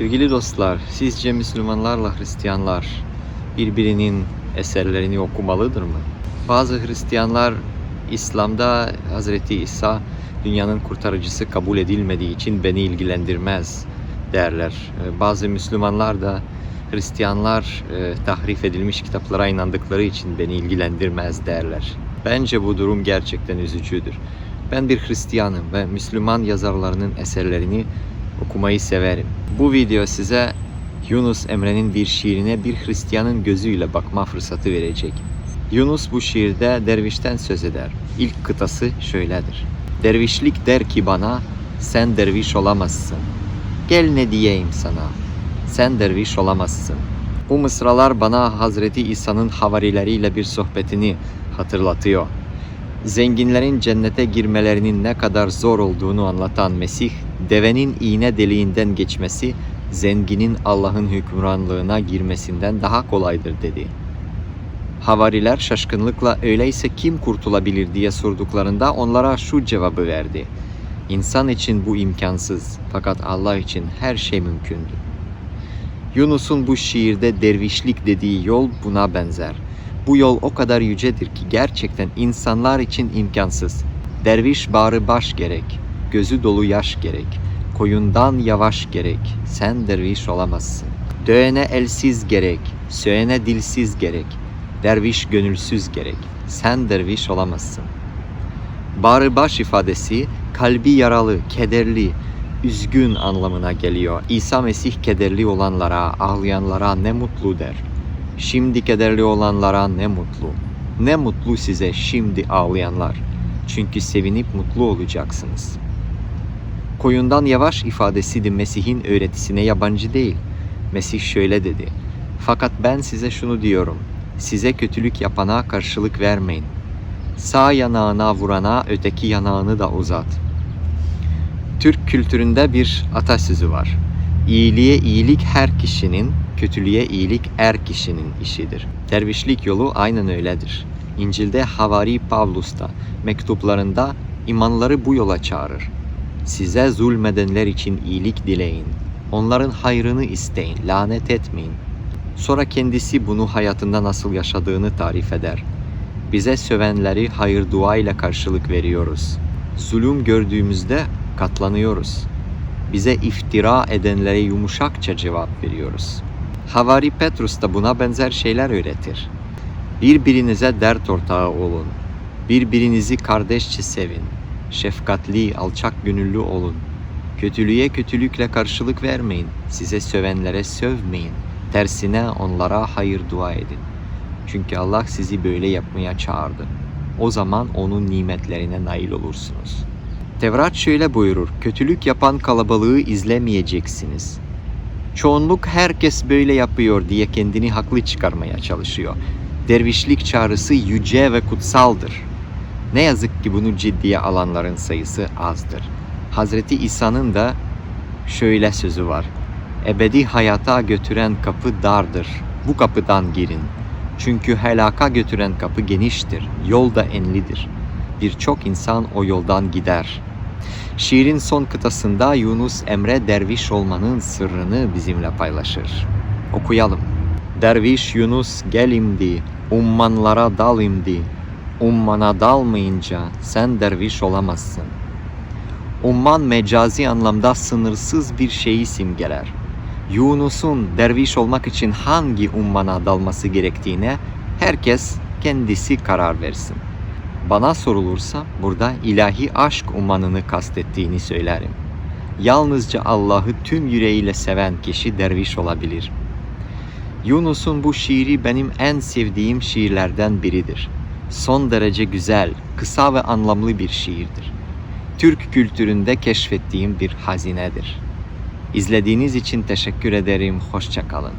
Sevgili dostlar, sizce Müslümanlarla Hristiyanlar birbirinin eserlerini okumalıdır mı? Bazı Hristiyanlar İslam'da Hazreti İsa dünyanın kurtarıcısı kabul edilmediği için beni ilgilendirmez derler. Ee, Bazı Müslümanlar da Hristiyanlar e, tahrif edilmiş kitaplara inandıkları için beni ilgilendirmez derler. Bence bu durum gerçekten üzücüdür. Ben bir Hristiyanım ve Müslüman yazarlarının eserlerini okumayı severim. Bu video size Yunus Emre'nin bir şiirine bir Hristiyanın gözüyle bakma fırsatı verecek. Yunus bu şiirde dervişten söz eder. İlk kıtası şöyledir. Dervişlik der ki bana, sen derviş olamazsın. Gel ne diyeyim sana, sen derviş olamazsın. Bu mısralar bana Hazreti İsa'nın havarileriyle bir sohbetini hatırlatıyor. Zenginlerin cennete girmelerinin ne kadar zor olduğunu anlatan Mesih, devenin iğne deliğinden geçmesi, zenginin Allah'ın hükümranlığına girmesinden daha kolaydır dedi. Havariler şaşkınlıkla öyleyse kim kurtulabilir diye sorduklarında onlara şu cevabı verdi. İnsan için bu imkansız fakat Allah için her şey mümkündür. Yunus'un bu şiirde dervişlik dediği yol buna benzer. Bu yol o kadar yücedir ki gerçekten insanlar için imkansız. Derviş bağrı baş gerek, gözü dolu yaş gerek, koyundan yavaş gerek, sen derviş olamazsın. Döğene elsiz gerek, söğene dilsiz gerek, derviş gönülsüz gerek, sen derviş olamazsın. Bağrı baş ifadesi kalbi yaralı, kederli, üzgün anlamına geliyor. İsa Mesih kederli olanlara, ağlayanlara ne mutlu der. Şimdi kederli olanlara ne mutlu. Ne mutlu size şimdi ağlayanlar. Çünkü sevinip mutlu olacaksınız. Koyundan yavaş ifadesi de Mesih'in öğretisine yabancı değil. Mesih şöyle dedi. Fakat ben size şunu diyorum. Size kötülük yapana karşılık vermeyin. Sağ yanağına vurana öteki yanağını da uzat. Türk kültüründe bir atasözü var. İyiliğe iyilik her kişinin, kötülüğe iyilik er kişinin işidir. Dervişlik yolu aynen öyledir. İncil'de Havari Pavlus da mektuplarında imanları bu yola çağırır. Size zulmedenler için iyilik dileyin. Onların hayrını isteyin, lanet etmeyin. Sonra kendisi bunu hayatında nasıl yaşadığını tarif eder. Bize sövenleri hayır dua ile karşılık veriyoruz. Zulüm gördüğümüzde katlanıyoruz. Bize iftira edenlere yumuşakça cevap veriyoruz. Havari Petrus da buna benzer şeyler öğretir. Birbirinize dert ortağı olun. Birbirinizi kardeşçe sevin. Şefkatli, alçak gönüllü olun. Kötülüğe kötülükle karşılık vermeyin. Size sövenlere sövmeyin. Tersine onlara hayır dua edin. Çünkü Allah sizi böyle yapmaya çağırdı. O zaman onun nimetlerine nail olursunuz. Tevrat şöyle buyurur. Kötülük yapan kalabalığı izlemeyeceksiniz. Çoğunluk herkes böyle yapıyor diye kendini haklı çıkarmaya çalışıyor. Dervişlik çağrısı yüce ve kutsaldır. Ne yazık ki bunu ciddiye alanların sayısı azdır. Hazreti İsa'nın da şöyle sözü var. Ebedi hayata götüren kapı dardır. Bu kapıdan girin. Çünkü helaka götüren kapı geniştir. Yol da enlidir. Birçok insan o yoldan gider. Şiirin son kıtasında Yunus Emre derviş olmanın sırrını bizimle paylaşır. Okuyalım. Derviş Yunus gel imdi, ummanlara dal imdi. Ummana dalmayınca sen derviş olamazsın. Umman mecazi anlamda sınırsız bir şeyi simgeler. Yunus'un derviş olmak için hangi ummana dalması gerektiğine herkes kendisi karar versin. Bana sorulursa burada ilahi aşk ummanını kastettiğini söylerim. Yalnızca Allah'ı tüm yüreğiyle seven kişi derviş olabilir. Yunus'un bu şiiri benim en sevdiğim şiirlerden biridir. Son derece güzel, kısa ve anlamlı bir şiirdir. Türk kültüründe keşfettiğim bir hazinedir. İzlediğiniz için teşekkür ederim. Hoşçakalın.